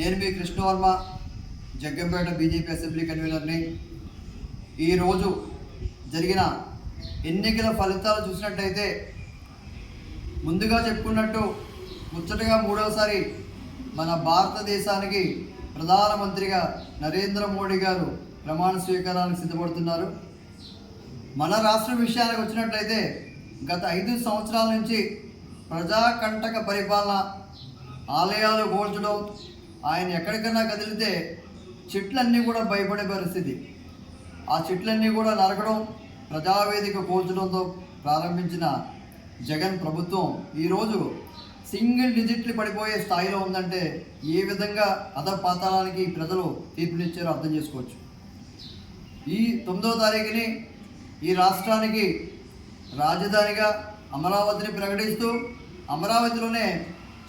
నేను మీ Krishnavarma Jaggampeta BJP assembly కన్వీనర్ని. ఈరోజు జరిగిన ఎన్నికల ఫలితాలు చూసినట్టయితే ముందుగా చెప్పుకున్నట్టు ముచ్చటగా మూడవసారి మన భారతదేశానికి ప్రధానమంత్రిగా నరేంద్ర మోడీ గారు ప్రమాణ స్వీకారానికి సిద్ధపడుతున్నారు. మన రాష్ట్ర విషయానికి వచ్చినట్లయితే గత ఐదు సంవత్సరాల నుంచి ప్రజాకంటక పరిపాలన ఆలయాలు కూల్చడం ఆయన ఎక్కడికైనా కదిలితే చెట్లన్నీ కూడా భయపడే పరిస్థితి. ఆ చెట్లన్నీ కూడా నరకడం ప్రజావేదిక కూల్చడంతో ప్రారంభించిన జగన్ ప్రభుత్వం ఈరోజు సింగిల్ డిజిట్లు పడిపోయే స్థాయిలో ఉందంటే ఏ విధంగా అధపాతాళానికి ప్రజలు తీర్పునిచ్చారో అర్థం చేసుకోవచ్చు. ఈ తొమ్మిదో తారీఖుని ఈ రాష్ట్రానికి రాజధానిగా అమరావతిని ప్రకటిస్తూ అమరావతిలోనే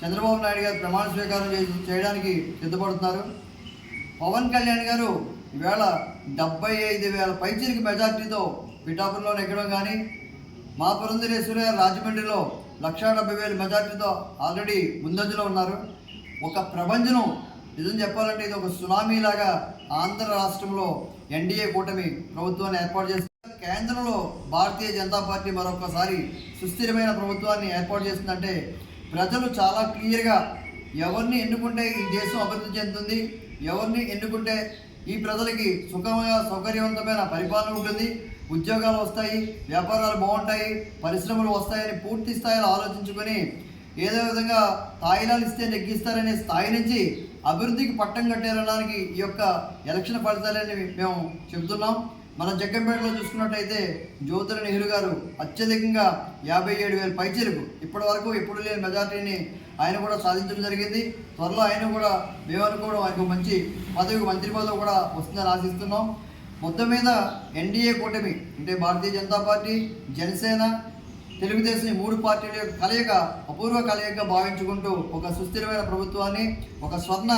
చంద్రబాబు నాయుడు గారు ప్రమాణ స్వీకారం చేసి చేయడానికి సిద్ధపడుతున్నారు. పవన్ కళ్యాణ్ గారు ఈవేళ డెబ్బై ఐదు వేల పైచిరికి మెజార్టీతో పిఠాపురంలో నెగ్గడం కానీ మా పురంధరేశ్వరి గారు రాజమండ్రిలో లక్షా డెబ్బై వేల మెజార్టీతో ఆల్రెడీ ముందంజలో ఉన్నారు. ఒక ప్రపంచం నిజం చెప్పాలంటే ఇది ఒక సునామీలాగా ఆంధ్ర రాష్ట్రంలో ఎన్డీఏ కూటమి ప్రభుత్వాన్ని ఏర్పాటు చేస్తుంది కేంద్రంలో భారతీయ జనతా పార్టీ మరొకసారి సుస్థిరమైన ప్రభుత్వాన్ని ఏర్పాటు చేస్తుందంటే ప్రజలు చాలా క్లియర్గా ఎవరిని ఎన్నుకుంటే ఈ దేశం అభివృద్ధి చెందుతుంది ఎవరిని ఎన్నుకుంటే ఈ ప్రజలకి సుఖమైన సౌకర్యవంతమైన పరిపాలన ఉంటుంది. ఉద్యోగాలు వస్తాయి వ్యాపారాలు బాగుంటాయి పరిశ్రమలు వస్తాయని పూర్తి స్థాయిలో ఆలోచించుకొని ఏదో విధంగా తాయిలాలు ఇస్తే నెగ్గిస్తారనే స్థాయి నుంచి అభివృద్ధికి పట్టం కట్టారనడానికి ఈ యొక్క ఎలక్షన్ ఫలితాలని మేము చెబుతున్నాం. మన జగ్గంపేటలో చూసుకున్నట్టయితే జ్యోతుల నెహ్రూ గారు అత్యధికంగా యాభై ఏడు వేల పైచీలకు ఇప్పటి వరకు ఎప్పుడు లేని మెజార్టీని ఆయన కూడా సాధించడం జరిగింది. త్వరలో ఆయన కూడా మేము అనుకోవడం ఆయనకు మంచి పదవి మంత్రి పదవి కూడా వస్తుందని ఆశిస్తున్నాం. మొత్తం మీద ఎన్డీఏ కూటమి అంటే భారతీయ జనతా పార్టీ జనసేన తెలుగుదేశం ఈ మూడు పార్టీల యొక్క కలయిక అపూర్వ కలయిక భావించుకుంటూ ఒక సుస్థిరమైన ప్రభుత్వాన్ని ఒక స్వర్ణ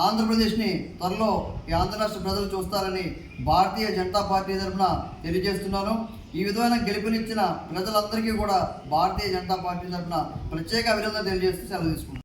ఆంధ్రప్రదేశ్ని త్వరలో ఈ ఆంధ్ర రాష్ట్ర ప్రజలు చూస్తారని భారతీయ జనతా పార్టీ తరఫున తెలియజేస్తున్నాను. ఈ విధమైన గెలుపునిచ్చిన ప్రజలందరికీ కూడా భారతీయ జనతా పార్టీ తరఫున ప్రత్యేక అభినందన తెలియజేస్తూ సెలవు తీసుకుంటున్నాను.